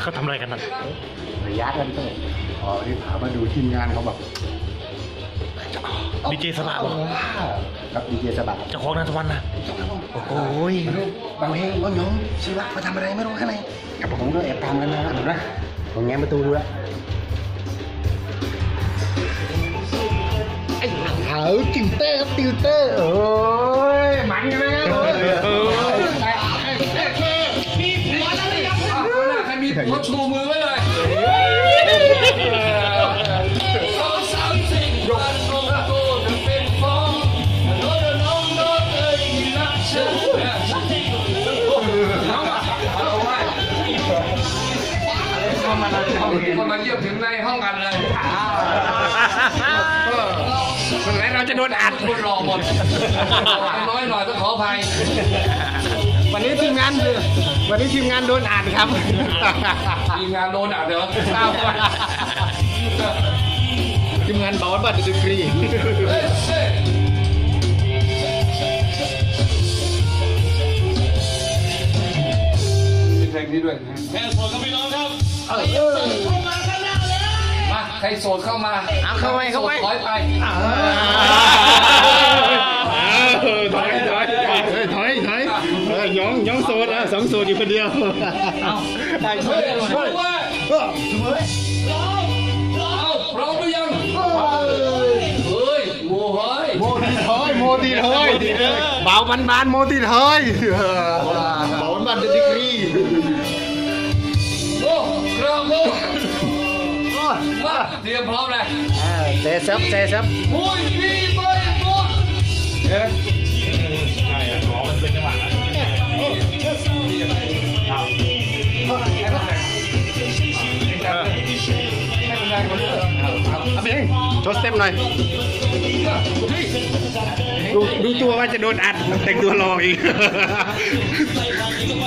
เขาทำอะไรกันนั่นระยะกันเถอะอ๋อนี่ถามมาดูทีมงานเขาแบบดีเจสบะบอกกับดีเจสบะเจ้าของนันทวันนะโอ้ยบางเพลงบางยงชีวะมาทำอะไรไม่รู้ข้างในกับผมก็แอบตามกันนะเห็นไหมผมแง้มประตูดูแล้วไอ้เขาติวเตอร์ครับติวเตอร์โอ้ยมันกันเลยครับ ใครมีรถชูมือไว้เลยสองสามสี่วันโกโก้จะเป็นฟองโน้ตน้องโน้ตเอ้ยที่รักฉันเอาเอาไว้คนมาเยี่ยมถึงในห้องกันเลยคนไหนเราจะโดนอัดคนรอหมดน้อยหน่อยต้องขออภัย วันนี้ทีมงานวันนี้ทีมงานโดนอ่านครับทีมงานโดนอัดเด้อทีมงานบอสบัตรดีกรีเฮ้ยเฮ้ยมีเพลงนี้ด้วยนะแม่สดกับพี่น้องครับมาใครโสดเข้ามาเอาเข้าไปเข้าไปถอยไป ถอยถอยถอยถอยถอยเออยองยองโซดอะ สองโซดอยู่คนเดียวได้ช่วยเฮ้ยช่วยว่าเอาพร้อมหรือยังเฮ้ยโว้เฮ้ยโมตีถอยโมตีถอยเบาบันบานโมตีถอยเบาบันบานดีกรีโอ้กระโมมาเตรียมพร้อมเลยเซซับเซซับมุยมีไปหม ชว์สเต็ปหน่อย ดูดูตัวว่าจะโดนอัด แต่งตัวรออีก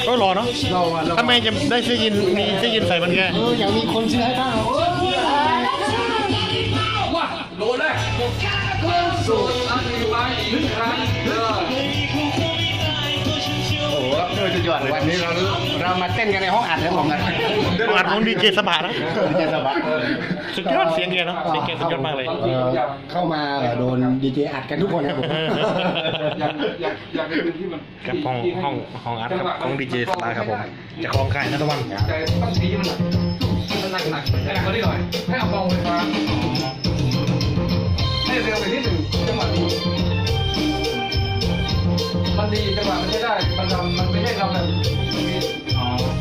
ก็รอเนาะเราอะเราทำไมจะได้เสื้อยินมีเสื้อยินใส่มันแกเอออยากมีคนซื้อให้บ้างมาโดนเลยสูตร อันนี้ไปหนึ่งครั้งเด้อโอ้โหเออจะหยอดวันนี้เราเรามาเต้นกันในห้องอัดนะผมนะอัดของดีเจสบะนะดีเจสบะสุดยอดเสียงแกเนาะเสียงแกสุดยอดมากเลยเออเข้ามาโดนดีเจอัดกันทุกคนครับผมอยากอยากอยากเป็นพื้นที่มันกับห้องห้องห้องอัดครับของดีเจสบะครับผมเจะคลองค่ายนัทวันแต่ต้องตีมันหนักมันหนักหนักหนักกว่านี้หน่อยให้เอากองไฟฟ้าให้เร็วไปนิดหนึ่งำมันไม่ใช่ทำแบบ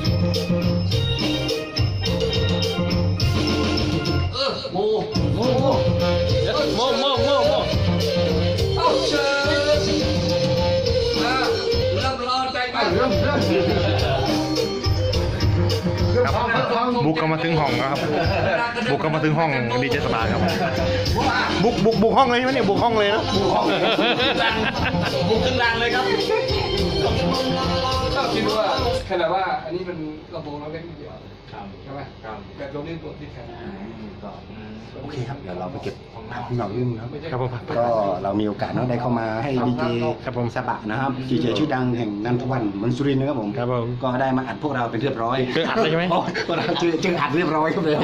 เออโมโมโมโมโมโมโมเอาเชิญนะเริ่มร้อนใจไปเริ่มเริ่มบุกกันมาถึงห้องแล้วครับ บุกกันมาถึงห้องดีเจสบะครับ บุกบุกบุกห้องเลยไหมเนี่ยบุกห้องเลยนะบุกห้องบุกขึ้นรังเลยครับ ก็คิดว่าแค่แบบว่า อันนี้มันลำโพงเราเล็กนิดเดียวใช่ไหมแบบตรงนี้ตัวที่แข็งโอเคครับ เดี๋ยวเราไปเก็บภาพหน่อยนึงครับ ครับผมก็เรามีโอกาสเนาะได้เข้ามาให้ดีเจครับผมสบะนะครับดีเจชื่อดังแห่งนันทวันเมืองสุรินทร์นะครับผม ครับผม ก็ได้มาอัดพวกเราเป็นเรียบร้อยเจออัดเลยใช่ไหมโอ้พวกเราเจอเจออัดเรียบร้อยครับเลย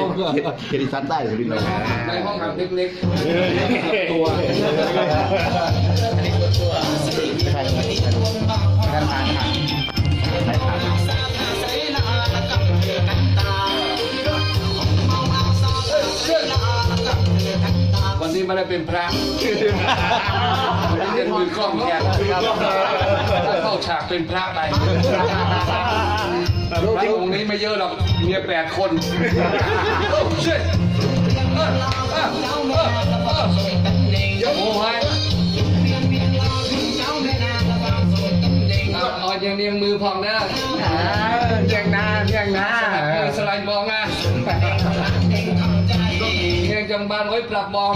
เฮดิซันได้สุรินทร์เลยในห้องอัดเล็กๆตัวใช่ นี้ไม่ได้เป็นพระเป็นมือกล้องแทนเข้าฉากเป็นพระไปพระองค์นี้ไม่เยอะหรอกเมียแปดคนโอ้ชิตเออเออเออเอออย่าโม้ให้เอาอย่างเนียงมือพองนะเจียงนาเจียงนาสไลด์บองอะเนียงจังบานไว้ปรับบอง